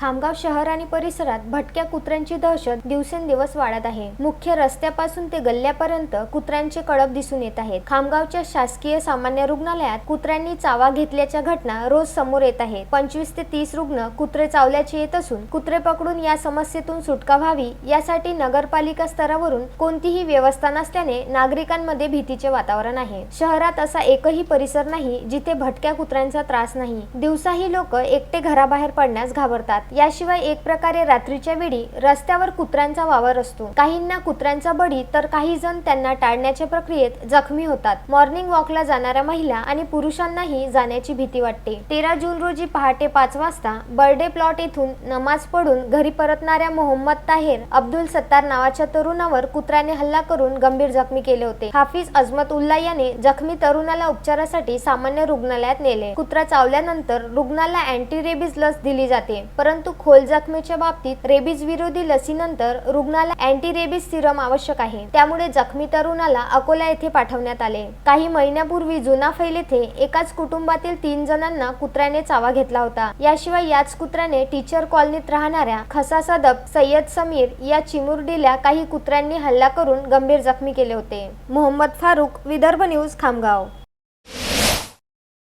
खामगाव शहर आणि परिसरात भटक्या कुत्र्यांची दहशत दिवसेंदिवस वाढत आहे. मुख्य रस्त्यापासून ते गल्ल्यापर्यंत कुत्र्यांचे कळप दिसून येत आहेत. खामगावच्या शासकीय सामान्य रुग्णालयात कुत्र्यांनी चावा घेतल्याच्या घटना रोज समोर येत आहेत. पंचवीस ते तीस रुग्ण कुत्रे चावल्याचे येत असून कुत्रे पकडून या समस्येतून सुटका व्हावी यासाठी नगरपालिका स्तरावरून कोणतीही व्यवस्था नसल्याने नागरिकांमध्ये भीतीचे वातावरण आहे. शहरात असा एकही परिसर नाही जिथे भटक्या कुत्र्यांचा त्रास नाही. दिवसाही लोक एकटे घराबाहेर पडण्यास घाबरतात. याशिवाय एक प्रकारे रात्रीच्या वेळी रस्त्यावर कुत्र्यांचा वावर असतो. काहींना कुत्र्यांचा बळी तर काही जण त्यांना टाळण्याच्या प्रक्रियेत जखमी होतात. मॉर्निंग वॉकला जाणाऱ्या महिला आणि पुरुषांनाही जाण्याची भीती वाटते. तेरा जून रोजी पहाटे पाच वाजता बर्डे प्लॉट येथून नमाज पडून घरी परतणाऱ्या मोहम्मद ताहेर अब्दुल सत्तार नावाच्या तरुणावर कुत्र्याने हल्ला करून गंभीर जखमी केले होते. हाफिज अजमत उल्ला याने जखमी तरुणाला उपचारासाठी सामान्य रुग्णालयात नेले. कुत्रा चावल्यानंतर रुग्णाला अँटी रेबीज लस दिली जाते. परंतु परंतु खोल जखमेच्या बाबतीत रेबीज विरोधी लसीनंतर रुग्णाला अँटी रेबीज सिरम आवश्यक आहे. त्यामुळे जखमी तरुणाला अकोला येथे पाठवण्यात आले. काही महिन्यापूर्वी जुना फैल येथे एकाच कुटुंबातील तीन जणांना कुत्र्याने चावा घेतला होता. याशिवाय याच कुत्र्याने टीचर कॉलनीत राहणाऱ्या खसा सदब सय्यद समीर या चिमुरडीला काही कुत्र्यांनी हल्ला करून गंभीर जखमी केले होते. मोहम्मद फारुक विदर्भ न्यूज खामगाव.